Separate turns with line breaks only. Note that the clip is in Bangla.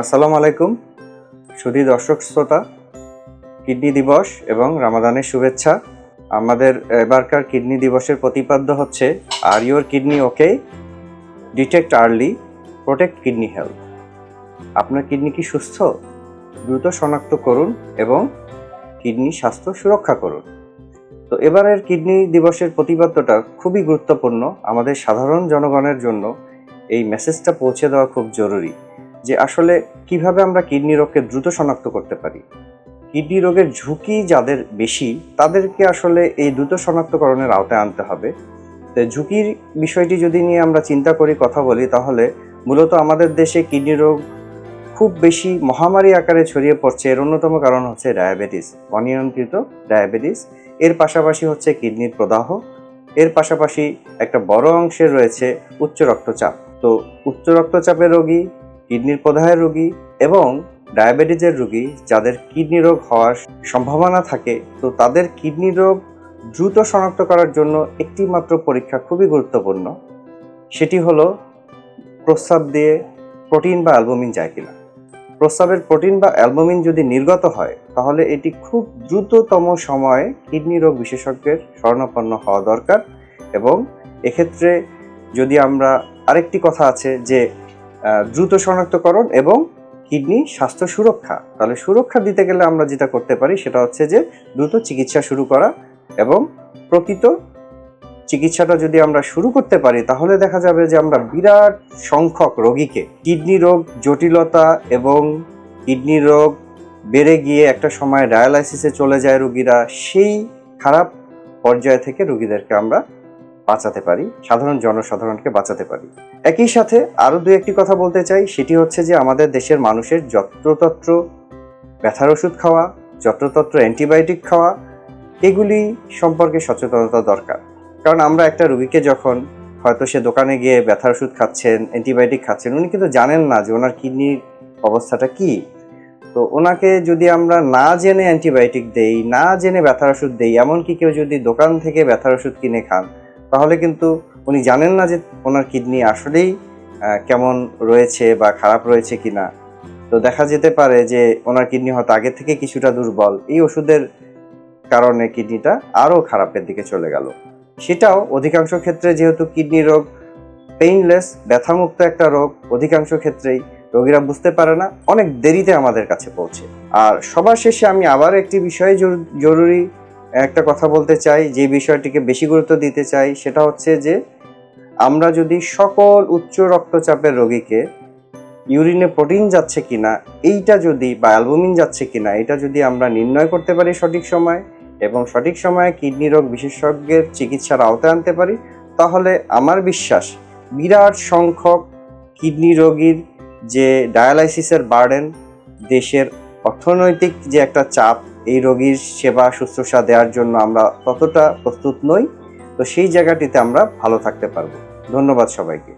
আসসালামু আলাইকুম। সুধী দর্শক শ্রোতা, কিডনি দিবস এবং রামাদানের শুভেচ্ছা। আমাদের এবারকার কিডনি দিবসের প্রতিপাদ্য হচ্ছে are your kidney okay detect early protect kidney health আপনার কিডনি কি সুস্থ? দ্রুত শনাক্ত করুন এবং কিডনি স্বাস্থ্য সুরক্ষা করুন। তো এবারের কিডনি দিবসের প্রতিপাদ্যটা খুবই গুরুত্বপূর্ণ। আমাদের সাধারণ জনগণের জন্য এই মেসেজটা পৌঁছে দেওয়া খুব জরুরি। যে আসলে কীভাবে আমরা কিডনি রোগকে দ্রুত শনাক্ত করতে পারি। কিডনি রোগের ঝুঁকি যাদের বেশি, তাদেরকে আসলে এই দ্রুত শনাক্তকরণের আওতায় আনতে হবে। তো ঝুঁকির বিষয়টি যদি নিয়ে আমরা চিন্তা করি, কথা বলি, তাহলে মূলত আমাদের দেশে কিডনি রোগ খুব বেশি মহামারী আকারে ছড়িয়ে পড়ছে। এর অন্যতম কারণ হচ্ছে ডায়াবেটিস, অনিয়ন্ত্রিত ডায়াবেটিস। এর পাশাপাশি হচ্ছে কিডনির প্রদাহ। এর পাশাপাশি একটা বড় অংশের রয়েছে উচ্চ রক্তচাপ। তো উচ্চ রক্তচাপের রোগী কিডনির প্রদাহের রোগী এবং ডায়াবেটিসের রোগী যাদের কিডনি রোগ হওয়ার সম্ভাবনা থাকে, তো তাদের কিডনি রোগ দ্রুত শনাক্ত করার জন্য একটি মাত্র পরীক্ষা খুবই গুরুত্বপূর্ণ। সেটি হলো প্রস্রাব দিয়ে প্রোটিন বা অ্যালবুমিন যায় কিনা। প্রস্রাবের প্রোটিন বা অ্যালবুমিন যদি নির্গত হয়, তাহলে এটি খুব দ্রুততম সময়ে কিডনি রোগ বিশেষজ্ঞের শরণাপন্ন হওয়া দরকার এবং এক্ষেত্রে যদি আমরা আরেকটি কথা আছে যে দ্রুত শনাক্তকরণ এবং কিডনি স্বাস্থ্য সুরক্ষা। তাহলে সুরক্ষা দিতে গেলে আমরা যেটা করতে পারি সেটা হচ্ছে যে দ্রুত চিকিৎসা শুরু করা এবং প্রকৃত চিকিৎসাটা যদি আমরা শুরু করতে পারি, তাহলে দেখা যাবে যে আমরা বিরাট সংখ্যক রোগীকে, কিডনি রোগ, জটিলতা এবং কিডনি রোগ বেড়ে গিয়ে একটা সময় ডায়ালাইসিসে চলে যায় রোগীরা, সেই খারাপ পর্যায় থেকে রোগীদেরকে আমরা বাঁচাতে পারি, সাধারণ জনসাধারণকে বাঁচাতে পারি। একই সাথে আরও দু একটি কথা বলতে চাই, সেটি হচ্ছে যে আমাদের দেশের মানুষের যত্রতত্র ব্যথার ওষুধ খাওয়া, যত্রতত্র অ্যান্টিবায়োটিক খাওয়া, এগুলি সম্পর্কে সচেতনতা দরকার। কারণ আমরা একটা রুগীকে যখন হয়তো সে দোকানে গিয়ে ব্যথার ওষুধ খাচ্ছেন, অ্যান্টিবায়োটিক খাচ্ছেন, উনি কিন্তু জানেন না যে ওনার কিডনির অবস্থাটা কি। তো ওনাকে যদি আমরা না জেনে অ্যান্টিবায়োটিক দেই, না জেনে ব্যথার ওষুধ দেই, এমনকি কেউ যদি দোকান থেকে ব্যথার ওষুধ কিনে খান তাহলে কিন্তু উনি জানেন না যে ওনার কিডনি আসলেই কেমন রয়েছে বা খারাপ রয়েছে কিনা। তো দেখা যেতে পারে যে ওনার কিডনি হয়তো আগে থেকে কিছুটা দুর্বল। এই ওষুধের কারণে কিডনিটা আরও খারাপের দিকে চলে গেল। সেটাও অধিকাংশ ক্ষেত্রে যেহেতু কিডনি রোগ পেইনলেস ব্যথামুক্ত একটা রোগ, অধিকাংশ ক্ষেত্রেই রোগীরা বুঝতে পারে না, অনেক দেরিতে আমাদের কাছে পৌঁছে। আর সবার শেষে আমি আবার একটি বিষয়ে জরু- জরুরি একটা কথা বলতে চাই, যে বিষয়টিকে বেশি গুরুত্ব দিতে চাই, সেটা হচ্ছে যে আমরা যদি সকল উচ্চ রক্তচাপের রোগীকে ইউরিনে প্রোটিন যাচ্ছে কিনা, এইটা যদি বা অ্যালবুমিন যাচ্ছে কিনা, এটা যদি আমরা নির্ণয় করতে পারি সঠিক সময় এবং সঠিক সময়ে কিডনি রোগ বিশেষজ্ঞের চিকিৎসার আওতায় আনতে পারি, তাহলে আমার বিশ্বাস বিরাট সংখ্যক কিডনি রোগীর যে ডায়ালাইসিসের বার্ডেন, দেশের অর্থনৈতিক যে একটা চাপ এই রোগীর সেবা, শুশ্রূষা দেওয়ার জন্য আমরা ততটা প্রস্তুত নই। তো সেই জায়গাটিতে আমরা ভালো থাকতে পারব। ধন্যবাদ সবাইকে।